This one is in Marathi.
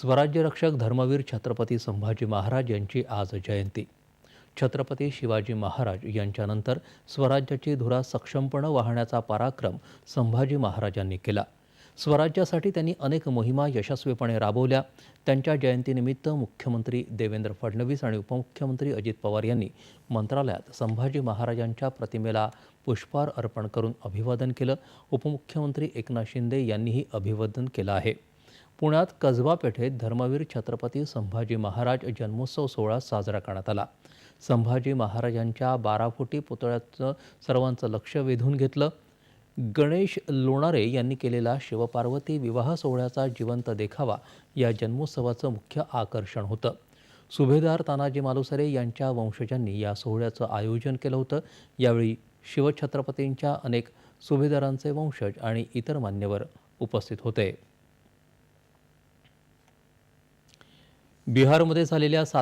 स्वराज्यरक्षक धर्मवीर छत्रपती संभाजी महाराज यांची आज जयंती. छत्रपती शिवाजी महाराज यांच्यानंतर स्वराज्याची धुरा सक्षमपणे वाहण्याचा पराक्रम संभाजी महाराजांनी केला. स्वराज्यासाठी त्यांनी अनेक मोहिमा यशस्वीपणे राबवल्या. त्यांच्या जयंतीनिमित्त मुख्यमंत्री देवेंद्र फडणवीस आणि उपमुख्यमंत्री अजित पवार यांनी मंत्रालयात संभाजी महाराजांच्या प्रतिमेला पुष्पहार अर्पण करून अभिवादन केलं. उपमुख्यमंत्री एकनाथ शिंदे यांनीही अभिवादन केलं आहे. पुण्यात कसबा पेठेत धर्मवीर छत्रपती संभाजी महाराज जन्मोत्सव सोहळा साजरा करण्यात आला. संभाजी महाराजांच्या बारा फुटी पुतळ्याचं सर्वांचं लक्ष वेधून घेतलं. गणेश लोणारे यांनी केलेला शिवपार्वती विवाह सोहळ्याचा जिवंत देखावा या जन्मोत्सवाचं मुख्य आकर्षण होतं. सुभेदार तानाजी मालुसरे यांच्या वंशजांनी या सोहळ्याचं आयोजन केलं होतं. यावेळी शिवछत्रपतींच्या अनेक सुभेदारांचे वंशज आणि इतर मान्यवर उपस्थित होते. बिहारमध्ये झालेल्या सात